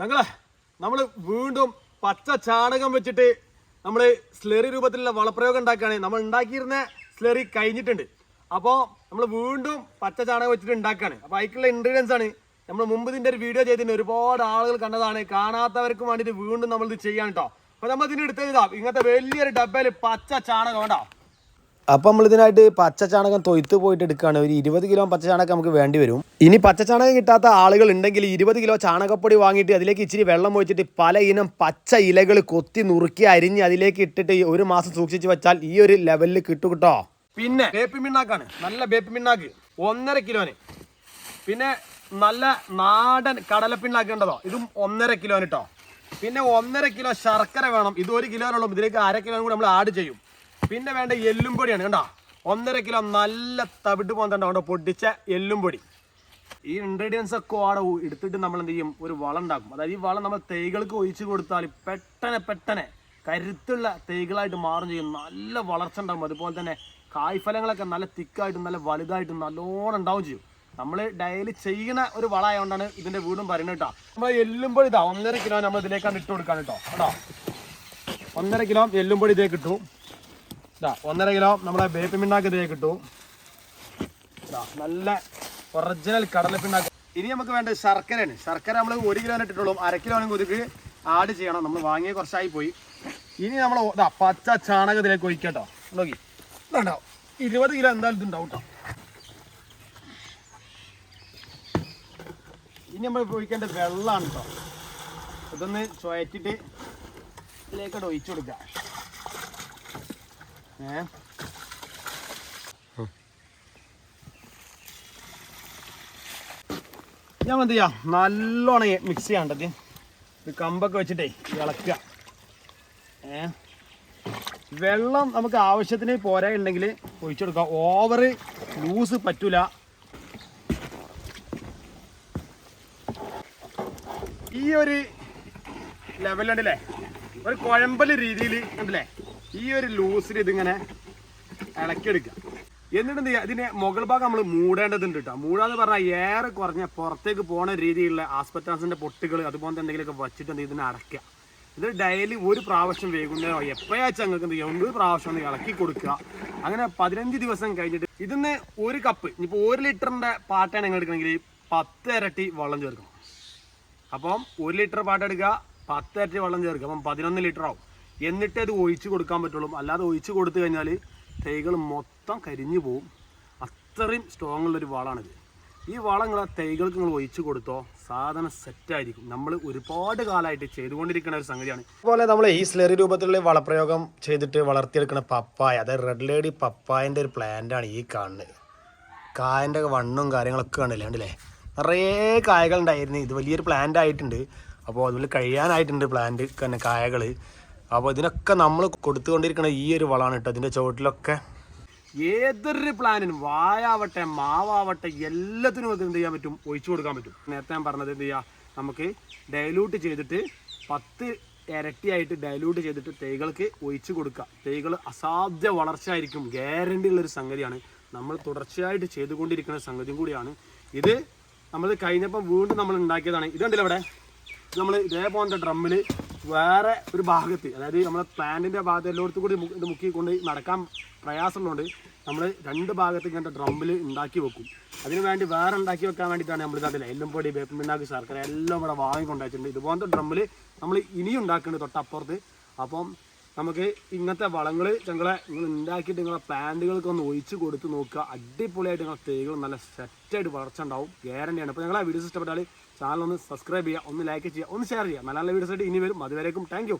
ചങ്ങളെ നമ്മൾ വീണ്ടും പച്ച ചാണകം വെച്ചിട്ട് നമ്മൾ സ്ലെറി രൂപത്തിലുള്ള വളപ്രയോഗം ഉണ്ടാക്കുകയാണ്. നമ്മൾ ഉണ്ടാക്കിയിരുന്ന സ്ലെറി കഴിഞ്ഞിട്ടുണ്ട്. അപ്പോൾ നമ്മൾ വീണ്ടും പച്ച ചാണകം വെച്ചിട്ട് ഉണ്ടാക്കുകയാണ്. അപ്പോൾ അതിക്കുള്ള ഇൻഗ്രീഡിയൻസ് ആണ് നമ്മൾ മുമ്പ് ഇതിന്റെ ഒരു വീഡിയോ ചെയ്തിട്ടുണ്ട്. ഒരുപാട് ആളുകൾ കണ്ടതാണ്. കാണാത്തവർക്കും വേണ്ടിയിട്ട് വീണ്ടും നമ്മൾ ഇത് കേട്ടോ അപ്പോൾ നമ്മൾ ഇതിന്റെ എടുത്തത് ഇതാ ഇങ്ങനത്തെ വലിയൊരു ഡബ്ബയിൽ പച്ച ചാണകം കേട്ടോ അപ്പം നമ്മൾ ഇതിനായിട്ട് പച്ച ചാണകം തൊയ്ത്ത് പോയിട്ട് എടുക്കുകയാണ്. ഒരു ഇരുപത് കിലോ പച്ച ചാണകം നമുക്ക് വേണ്ടി വരും. ഇനി പച്ച ചാണകം കിട്ടാത്ത ആളുകൾ ഉണ്ടെങ്കിൽ ഇരുപത് കിലോ ചാണകപ്പൊടി വാങ്ങിയിട്ട് അതിലേക്ക് ഇച്ചിരി വെള്ളം ഒഴിച്ചിട്ട് പല ഇനം പച്ച ഇലകൾ കൊത്തി നുറുക്കി അരിഞ്ഞ് അതിലേക്ക് ഇട്ടിട്ട് ഒരു മാസം സൂക്ഷിച്ച് വെച്ചാൽ ഈ ഒരു ലെവലിൽ കിട്ടും കേട്ടോ. പിന്നെ ബേപ്പി മിണ്ണാക്കാണ് നല്ല ബേപ്പി മിണ്ണാക്ക് ഒന്നര കിലോന്. പിന്നെ നല്ല നാടൻ കടലപ്പിണ്ണാക്ക് ഉണ്ടതോ ഇതും ഒന്നര കിലോന് കേട്ടോ പിന്നെ ഒന്നര കിലോ ശർക്കര വേണം. ഇത് ഒരു കിലോനുള്ളൂ ഇതിലേക്ക് അര കിലോ കൂടി നമ്മൾ ആഡ് ചെയ്യും. പിന്നെ വേണ്ട എല്ലും പൊടിയാണ് കണ്ടോ? ഒന്നര കിലോ നല്ല തവിട്ട് പോന്തണ്ട കണ്ടോ പൊടിച്ച എല്ലും പൊടി. ഈ ഇൻഗ്രീഡിയൻസ് ഒക്കെ അവിടെ എടുത്തിട്ട് നമ്മൾ എന്ത് ചെയ്യും? ഒരു വളം ഉണ്ടാക്കും. അതായത് ഈ വളം നമ്മൾ തൈകൾക്ക് ഒഴിച്ചു കൊടുത്താൽ പെട്ടെന്ന് പെട്ടെന്ന് കരുത്തുള്ള തൈകളായിട്ട് മാറും ചെയ്യും. നല്ല വളർച്ച ഉണ്ടാകും അതുപോലെ തന്നെ കായ്ഫലങ്ങളൊക്കെ നല്ല തിക്കായിട്ടും നല്ല വലുതായിട്ടും നല്ലോണം ഉണ്ടാവും ചെയ്യും. നമ്മൾ ഡെയിലി ചെയ്യുന്ന ഒരു വളമായതുകൊണ്ടാണ് ഇതിന്റെ വീടും പറയുന്നത് കേട്ടോ. നമ്മൾ എല്ലുമ്പോൾ ഇതാ ഒന്നര കിലോ നമ്മൾ ഇതിലേക്കാണ് ഇട്ട് കൊടുക്കാൻ കേട്ടോ. കേട്ടോ ഒന്നര കിലോ എല്ലുംപൊടി ഇതേ കിട്ടും ഇതാ ഒന്നര കിലോ നമ്മളെ ബേപ്പി മിണ്ണാക്ക് ഇതേ കിട്ടും. നല്ല ഒറിജിനൽ കടലപ്പിണ്ണാക്ക് ഇനി നമുക്ക് വേണ്ട ശർക്കരയാണ്. ശർക്കര നമ്മൾ ഒരു കിലോ ഇട്ടിട്ടുള്ളൂ. അര കിലോ ആണെങ്കിൽ ഒതുക്ക് ആഡ് ചെയ്യണം. നമ്മൾ വാങ്ങിയ കുറച്ചായി പോയി. ഇനി നമ്മൾ പച്ച ചാണകം ഇതിലേക്ക് ഒഴിക്കട്ടോ. നോക്കി. ഇതുണ്ടോ? ഇരുപത് കിലോ എന്തായാലും ഇതുണ്ടാവും കേട്ടോ ഇനി നമ്മൾ ഒഴിക്കേണ്ട വെള്ളമാണ് കേട്ടോ ഇതൊന്ന് ചുഴറ്റിട്ട് ഇതിലേക്കോട്ട് ഒഴിച്ചു കൊടുക്കുക ഏ ഞാൻ എന്ത് ചെയ്യാം? നല്ലോണം മിക്സ് ചെയ്യാണ്ടത്. ഇത് കമ്പൊക്കെ വെച്ചിട്ടേ ഇളക്കുക. ഏ? വെള്ളം നമുക്ക് ആവശ്യത്തിന് പോരാ ഉണ്ടെങ്കിൽ ഒഴിച്ചു കൊടുക്കാം. ഓവർ ലൂസ് പറ്റൂല. ഈ ഒരു ലെവലുണ്ടല്ലേ ഒരു കുഴമ്പൽ രീതിയിൽ ഉണ്ടല്ലേ? ഈ ഒരു ലൂസിൽ ഇതിങ്ങനെ ഇളക്കിയെടുക്കുക. എന്നിട്ട് എന്ത് ചെയ്യുക? ഇതിനെ മുകൾ ഭാഗം നമ്മൾ മൂടേണ്ടതുണ്ട് കേട്ടോ മൂടാന്ന് പറഞ്ഞാൽ ഏറെ കുറഞ്ഞ പുറത്തേക്ക് പോണ രീതിയിലുള്ള ആസ്പെറ്റാസിന്റെ പൊട്ടുകൾ അതുപോലത്തെ എന്തെങ്കിലുമൊക്കെ വെച്ചിട്ട് എന്ത് ഇതിനെ അടയ്ക്കുക. ഇത് ഡെയിലി ഒരു പ്രാവശ്യം വൈകുന്നേരം എപ്പോഴാച്ചാൽ നിങ്ങൾക്ക് എന്ത് ചെയ്യുക? ഒരു പ്രാവശ്യം ഇളക്കി കൊടുക്കുക. അങ്ങനെ പതിനഞ്ച് ദിവസം കഴിഞ്ഞിട്ട് ഇതിന്ന് ഒരു കപ്പ് ഇനിയിപ്പോൾ ഒരു ലിറ്ററിന്റെ പാട്ടാണ് നിങ്ങൾ എടുക്കണമെങ്കിൽ പത്ത് ഇരട്ടി വെള്ളം ചേർക്കണം. അപ്പം ഒരു ലിറ്റർ പാട്ട് എടുക്കുക പത്ത് ഇരട്ടി വെള്ളം ചേർക്കുക. അപ്പം പതിനൊന്ന് ലിറ്റർ ആവും എന്നിട്ട് അത് ഒഴിച്ചു കൊടുക്കാൻ പറ്റുള്ളൂ. അല്ലാതെ ഒഴിച്ചു കൊടുത്തു കഴിഞ്ഞാൽ തൈകൾ മൊത്തം കരിഞ്ഞു പോവും. അത്രയും സ്ട്രോങ് ഉള്ളൊരു വളമാണിത് ഈ വളം നിങ്ങൾ തൈകൾക്ക് നിങ്ങൾ ഒഴിച്ചു കൊടുത്തോ സാധനം സെറ്റായിരിക്കും നമ്മൾ ഒരുപാട് കാലമായിട്ട് ചെയ്തുകൊണ്ടിരിക്കുന്ന ഒരു സംഗതിയാണ്. അതുപോലെ നമ്മൾ ഈ സ്ലറി രൂപത്തിലുള്ള വളപ്രയോഗം ചെയ്തിട്ട് വളർത്തിയെടുക്കുന്ന പപ്പായ അതായത് റെഡ് ലേഡി പപ്പായന്റെ ഒരു പ്ലാന്റ് ആണ് ഈ കാണുന്നത്. കായന്റെ വണ്ണും കാര്യങ്ങളൊക്കെ കാണില്ലേ കണ്ടില്ലേ? നിറയെ കായകളുണ്ടായിരുന്നു ഇത് വലിയൊരു പ്ലാന്റ് ആയിട്ടുണ്ട്. അപ്പോൾ അതുപോലെ കഴിയാനായിട്ടുണ്ട് പ്ലാന്റ് തന്നെ കായകൾ അപ്പോൾ ഇതിനൊക്കെ നമ്മൾ കൊടുത്തുകൊണ്ടിരിക്കുന്ന ഈ ഒരു വളമാണ് കേട്ടോ അതിന്റെ ചുവട്ടിലൊക്കെ. ഏതൊരു പ്ലാനിനും വായാവട്ടെ മാവാവട്ടെ എല്ലാത്തിനും അത് എന്ത് ചെയ്യാൻ പറ്റും? ഒഴിച്ചു കൊടുക്കാൻ പറ്റും. നേരത്തെ ഞാൻ പറഞ്ഞത് എന്ത് ചെയ്യുക നമുക്ക് ഡൈലൂട്ട് ചെയ്തിട്ട് പത്ത് ഇരട്ടിയായിട്ട് ഡൈലൂട്ട് ചെയ്തിട്ട് തൈകൾക്ക് ഒഴിച്ചു കൊടുക്കുക. തൈകൾ അസാധ്യ വളർച്ച ആയിരിക്കും ഗ്യാരണ്ടി ഉള്ളൊരു സംഗതിയാണ്. നമ്മൾ തുടർച്ചയായിട്ട് ചെയ്തുകൊണ്ടിരിക്കുന്ന സംഗതിയും കൂടിയാണ്. ഇത് നമ്മൾ കഴിഞ്ഞപ്പം വീണ്ടും നമ്മൾ ഉണ്ടാക്കിയതാണ്. ഇത് കണ്ടില്ല ഇവിടെ നമ്മൾ ഇതേപോലത്തെ ഡ്രമ്മിൽ വേറെ ഒരു ഭാഗത്ത് അതായത് നമ്മുടെ പ്ലാന്റിന്റെ ഭാഗത്ത് എല്ലായിടത്തും കൂടി ഇത് മുക്കിക്കൊണ്ട് നടക്കാൻ പ്രയാസമുള്ളതുകൊണ്ട് നമ്മൾ രണ്ട് ഭാഗത്ത് ഇങ്ങനത്തെ ഡ്രമ്മിൽ ഉണ്ടാക്കി വെക്കും. അതിന് വേണ്ടി വേറെ ഉണ്ടാക്കി വെക്കാൻ വേണ്ടിയിട്ടാണ് നമ്മൾ ഇതാക്കില്ല എല്ലും പൊടി വേപ്പം പിണ്ണാക്ക് ശർക്കര എല്ലാം ഇവിടെ വാങ്ങി വാങ്ങിക്കൊണ്ടായിട്ടുണ്ട് ഇതുപോലത്തെ ഡ്രമ്മിൽ നമ്മൾ ഇനിയും ഉണ്ടാക്കുന്നുണ്ട് തൊട്ടപ്പുറത്ത്. അപ്പം നമുക്ക് ഇങ്ങനത്തെ വളങ്ങൾ ഞങ്ങളെ നിങ്ങൾ ഉണ്ടാക്കിയിട്ട് നിങ്ങളെ പ്ലാന്റുകൾക്ക് ഒന്ന് ഒഴിച്ച് കൊടുത്ത് നോക്കുക. അടിപൊളിയായിട്ട് നിങ്ങളെ തേകൾ നല്ല സെറ്റായിട്ട് വളർച്ച ഉണ്ടാവും. ഗ്യാരണ്ടിയാണ് അപ്പോൾ ഞങ്ങളെ വീഡിയോസ് ഇഷ്ടപ്പെട്ടാൽ ചാനൽ ഒന്ന് സബ്സ്ക്രൈബ് ചെയ്യുക. ഒന്ന് ലൈക്ക് ചെയ്യുക. ഒന്ന് ഷെയർ ചെയ്യുക. നല്ല നല്ല വീഡിയോസ് ആയിട്ട് ഇനി വരും. അതുവരേക്കും താങ്ക്